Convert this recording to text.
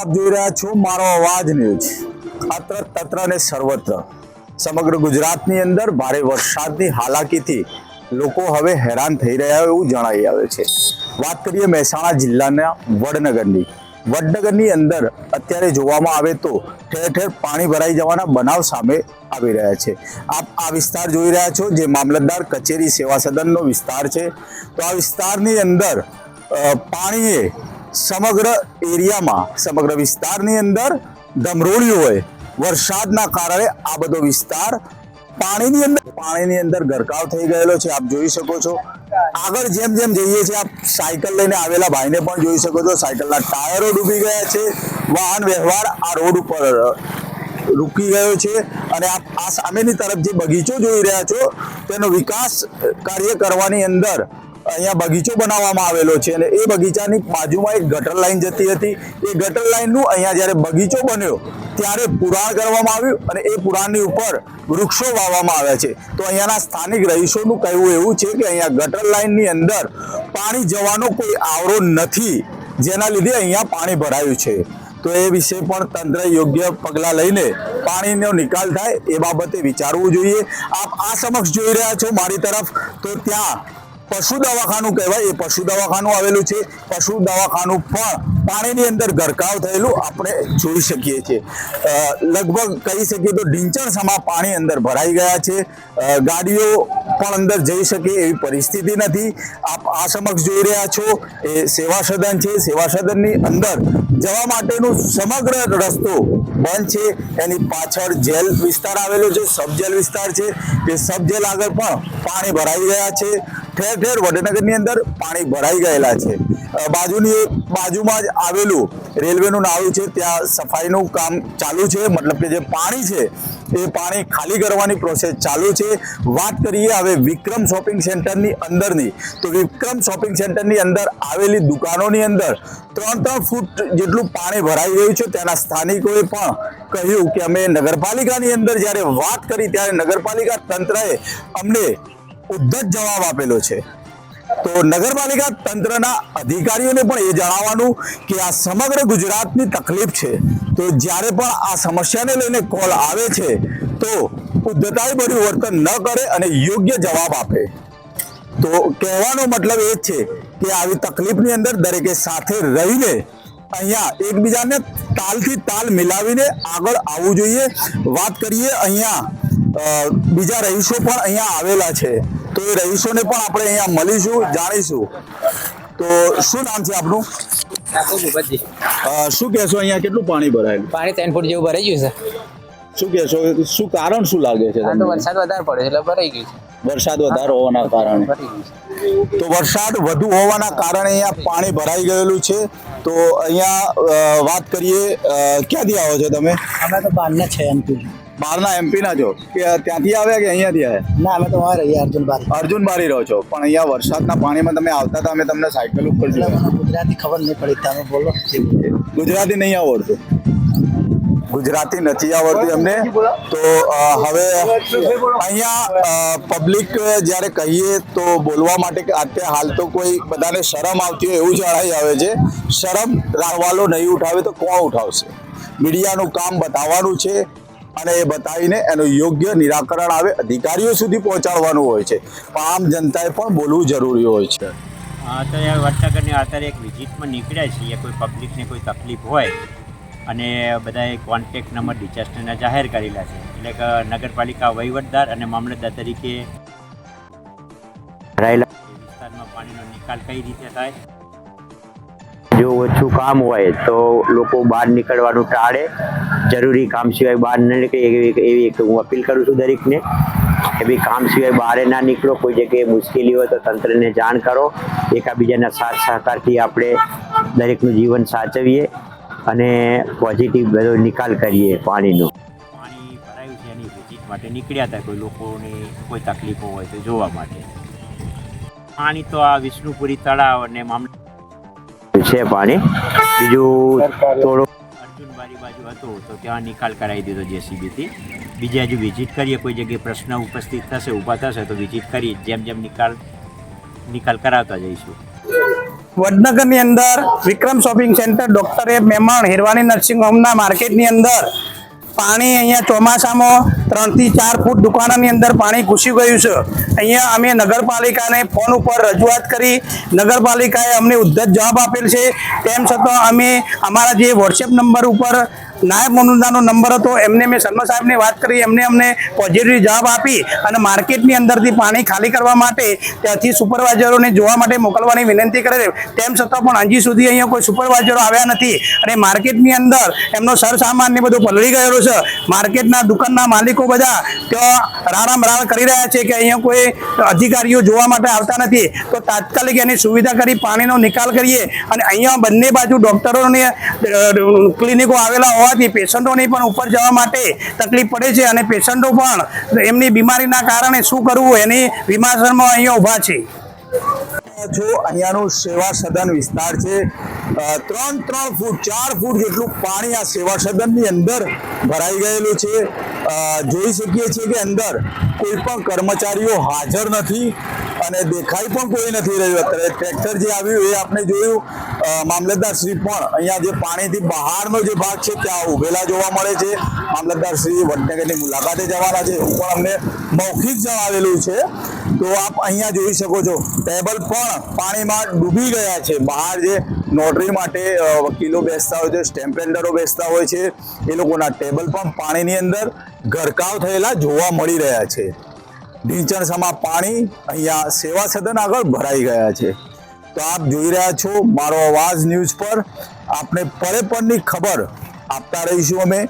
આપ જોઈ રહ્યા છો, મારો અવાજ ન્યૂઝ અત્ર તત્ર ને સર્વત્ર. સમગ્ર ગુજરાતની અંદર ભારે વરસાદની હાલાકીથી લોકો હવે હેરાન થઈ રહ્યા હોય એવું જણાઈ આવે છે. વાત કરીએ મહેસાણા જિલ્લાના વડનગરની. વડનગરની અંદર અત્યારે જોવામાં આવે તો ઠેર ઠેર પાણી ભરાઈ જવાના બનાવ સામે આવી રહ્યા છે. આપ આ વિસ્તાર જોઈ રહ્યા છો, જે મામલતદાર કચેરી સેવા સદનનો વિસ્તાર છે. તો આ વિસ્તારની અંદર પાણીએ સમગ્ર એરિયામાં, સમગ્ર વિસ્તારની અંદર ધમરોળ્યું હોય. વરસાદના કારણે આ બધો વિસ્તાર પાણીની અંદર પાણીની અંદર ગરકાવ થઈ ગયેલો છે, આપ જોઈ શકો છો. આગળ જેમ જેમ જઈએ છીએ, આપ સાયકલ લઈને આવેલા ભાઈને પણ જોઈ શકો છો, સાયકલના ટાયરો ડૂબી ગયા છે. વાહન વ્યવહાર આ રોડ ઉપર રૂકી ગયો છે અને આપ આ સામેની તરફ જે બગીચો જોઈ રહ્યા છો, તેનો વિકાસ કાર્ય કરવાની અંદર અહીંયા બગીચો બનાવવામાં આવેલો છે અને એ બગીચાની બાજુમાં એક ગટર લાઈન જતી હતી. એ ગટર લાઈનનું અહીંયા જ્યારે બગીચો બન્યો, ત્યારે પુરાણ કરવામાં આવ્યું અને એ પુરાણની ઉપર વૃક્ષો વાવવામાં આવ્યા છે. તો અહીંયાના સ્થાનિક રહીશોનું કહેવું એવું છે કે અહીંયા ગટર લાઈનની અંદર પાણી જવાનો કોઈ આવરો નથી, જેના લીધે અહીંયા પાણી ભરાયું છે. તો એ વિશે પણ તંત્ર યોગ્ય પગલાં લઈને પાણીનો નિકાલ થાય એ બાબતે વિચારવું જોઈએ. આપ આ સમક્ષ જોઈ રહ્યા છો મારી તરફ. તો ત્યાં પશુ દવાખાનું કહેવાય, એ પશુ દવાખાનું આવેલું છે. પશુ દવાખાનું પણ પાણીની અંદર ગરકાવ થયેલું આપણે જોઈ શકીએ છીએ. લગભગ કહી શકીએ તો ઢીંચણસમા પાણી અંદર ભરાઈ ગયા છે. ગાડીઓ પણ અંદર જઈ શકે એવી પરિસ્થિતિ નથી. આપ આ સમક્ષ જોઈ રહ્યા છો, એ સેવા સદન છે. સેવા સદનની અંદર જવા માટેનું સમગ્ર રસ્તો બંધ છે. એની પાછળ જેલ વિસ્તાર આવેલો છે સબ જેલ વિસ્તાર છે. એ સબ જેલ આગળ પણ પાણી ભરાઈ ગયા છે. ઠેર ઠેર વડનગરની અંદર પાણી ભરાઈ ગયેલા છે. બાજુની બાજુમાં જ આવેલું રેલવેનું નાળું છે. ત્યાં સફાઈનું કામ ચાલુ છે. મતલબ કે જે પાણી છે, એ પાણી ખાલી કરવાની પ્રોસેસ ચાલુ છે. વાત કરીએ હવે વિક્રમ શોપિંગ સેન્ટરની અંદરની. તો વિક્રમ શોપિંગ સેન્ટરની અંદર આવેલી દુકાનોની અંદર ત્રણ ત્રણ ફૂટ જેટલું પાણી ભરાઈ ગયું છે. તેના સ્થાનિકોએ પણ કહ્યું કે અમે નગરપાલિકાની અંદર જ્યારે વાત કરી ત્યારે નગરપાલિકા તંત્રએ અમને ઉદ્ધત જવાબ આપેલો છે. તો નગરપાલિકા તંત્રના અધિકારીઓને પણ એ જણાવવાનું કે આ સમગ્ર ગુજરાતની તકલીફ છે. તો જ્યારે પણ આ સમસ્યાને લઈને કોલ આવે છે, તો ઉદ્ધતાઈ ભર્યું વર્તન ન કરે અને યોગ્ય જવાબ આપે. તો કહેવાનો મતલબ એ જ છે કે આવી તકલીફની અંદર દરેકે સાથે રહીને અહીંયા એકબીજાને તાલથી તાલ મિલાવીને આગળ આવવું જોઈએ. વાત કરીએ અહીંયા બીજા રહીશો પણ અહીંયા આવેલા છે. તો એ રહીશોને પણ આપણે અહીંયા મળીશું જાણીશું. તો શું નામ છે આપનું? શું કહેશો અહીંયા કેટલું પાણી ભરાયેલું? પાણી ત્રણ ફૂટ જેવું ભરાઈ ગયું છે. શું કહેશો? શું કારણ શું લાગે છે તમને? વરસાદ વધારે પડે એટલે ભરાઈ ગયું છે. વરસાદ વધારે હોવાના કારણે. તો વરસાદ વધુ હોવાના કારણે અહીંયા પાણી ભરાઈ ગયેલું છે. તો અહીંયા વાત કરીએ ક્યાંથી આવો છો તમે? અમે તો બહારના છે એમપી બહારના એમપી ના છો? કે ત્યાંથી આવ્યા કે અહીંયાથી આવ્યા? ના અમે તો વहाँ રહીએ અર્જુન બારી. અર્જુન બારી રહો છો. પણ અહીંયા વરસાદના પાણીમાં તમે આવતા હતા અમે તમને સાયકલ ઉપર ગુજરાતી ખબર નહીં પડી તમે બોલો. ગુજરાતી નહીં આવડતું. ગુજરાતી નથી આવડતી અમને. તો હવે અહીંયા પબ્લિક જ્યારે કહીએ તો બોલવા માટે અત્યારે હાલ તો કોઈ બધાને શરમ આવતી હોય એવું જણાઈ આવે છે. શરમ રાખવાલો નહીં ઉઠાવે તો કોણ ઉઠાવશે? મીડિયાનું કામ બતાવવાનું છે. અને એ બતાવીને એનું યોગ્ય નિરાકરણ આવે અધિકારીઓ સુધી પહોંચાડવાનું હોય છે. પણ આમ જનતાએ પણ બોલવું જરૂરી હોય છે. અત્યારે વડનગરની અત્યારે એક વિઝિટમાં નીકળ્યા છીએ. કોઈ પબ્લિકને કોઈ તકલીફ હોય અને બધાએ કોન્ટેક્ટ નંબર ડિઝાસ્ટરના જાહેર કરેલા છે. એટલે કે નગરપાલિકા વહીવટદાર અને મામલતદાર તરીકે ભરાયેલા વિસ્તારમાં પાણીનો નિકાલ કઈ રીતે થાય? જો ઓછું કામ હોય તો લોકો બહાર નીકળવાનું ટાળે. જરૂરી કામ સિવાય બહાર ન નીકળે, એવી એવી એક હું અપીલ કરું છું દરેકને કે ભાઈ કામ સિવાય બહાર ના નીકળો, કોઈ જગ્યાએ મુશ્કેલી હોય તો તંત્રને જાણ કરો. એકાબીજાના સાથ સહકારથી આપણે દરેકનું જીવન સાચવીએ અને પોઝિટિવ બધો નિકાલ કરીએ પાણીનો. પાણી ભરાયું છે એની વિઝિટ માટે નીકળ્યા હતા કોઈ લોકોને કોઈ તકલીફો હોય તો જોવા માટે. પાણી તો આ વિષ્ણુપુરી તળાવ અને મામલ છે પાણી. બીજું થોડું અર્જુનબારી બાજુ હતો તો ત્યાં નિકાલ કરાવી દીધો જેસીબીથી. બીજે હજુ વિઝિટ કરીએ કોઈ જગ્યાએ પ્રશ્ન ઉપસ્થિત થશે ઊભા થશે તો વિઝિટ કરી જેમ જેમ નિકાલ નિકાલ કરાવતા જઈશું. વડનગરની અંદર Vikram shopping centre doctor A Memon Hirwani nursing હોમના માર્કેટની અંદર પાણી અહીંયા ચોમાસામાં ત્રણથી ચાર ફૂટ દુકાનોની અંદર પાણી ઘૂસી ગયું છે. અહીંયા અમે નગરપાલિકાને ફોન ઉપર રજૂઆત કરી. નગરપાલિકાએ અમને ઉદ્ધત જવાબ આપેલ છે. તેમ છતાં અમે અમારા જે વોટ્સએપ નંબર ઉપર નાયબ મનુદાનો નંબર હતો. એમને મેં શર્મા સાહેબને વાત કરી. એમને અમને પોઝિટિવ જવાબ આપી અને માર્કેટની અંદરથી પાણી ખાલી કરવા માટે ત્યાંથી સુપરવાઇઝરોને જોવા માટે મોકલવાની વિનંતી કરે તેમ છતાં પણ હજી સુધી અહીંયા કોઈ સુપરવાઇઝરો આવ્યા નથી. અને માર્કેટની અંદર એમનો સરસામાન ને બધું પલળી ગયેલો છે. માર્કેટના દુકાનના માલિકો બધા ત્યાં રાણામ રાણ કરી રહ્યા છે કે અહીંયા કોઈ અધિકારીઓ જોવા માટે આવતા નથી. તો તાત્કાલિક એની સુવિધા કરી, પાણીનો નિકાલ કરીએ અને અહીંયા બંને બાજુ ડૉક્ટરોની ક્લિનિકો આવેલા હોવાથી પેશન્ટોને પણ ઉપર જવા માટે તકલીફ પડે છે અને પેશન્ટો પણ એમની બીમારીના કારણે શું કરવું એની વિમાસનમાં અહીંયા ઊભા છે. જો અહીંયાનું સેવા સદન વિસ્તાર છે ત્રણ ત્રણ ફૂટ, ચાર ફૂટ જેટલું પાણી આ સેવા સદનની અંદર ભરાઈ ગયેલું છે. જોઈ શકીએ છીએ કે અંદર કોઈ પણ કર્મચારીઓ હાજર નથી. અને દેખાઈ પણ કોઈ નથી રહ્યું અત્યારે. ટ્રેક્ટર જે આવ્યું એ આપણે જોયું. મામલતદાર શ્રી પણ અહીંયા જે પાણીથી બહારનો જે ભાગ છે ત્યાં ઉભેલા જોવા મળે છે. મામલતદાર શ્રી વડનગરની મુલાકાતે જવાના છે. એવું પણ અમને મૌખિક જણાવેલું છે. તો આપ અહીંયા જોઈ શકો છો. ટેબલ પણ પાણીમાં ડૂબી ગયા છે. બહાર જે નોટરી માટે વકીલો બેસતા હોય છે, સ્ટેમ્પ બેસતા હોય છે, એ લોકોના ટેબલ પણ પાણીની અંદર ગરકાવ થયેલા જોવા મળી રહ્યા છે. ઢીંચણસમાં પાણી અહીંયા સેવા સદન આગળ ભરાઈ ગયા છે. તો આપ જોઈ રહ્યા છો, મારો અવાજ ન્યૂઝ પર. આપને પળે પળની ખબર આપતા રહીશું અમે.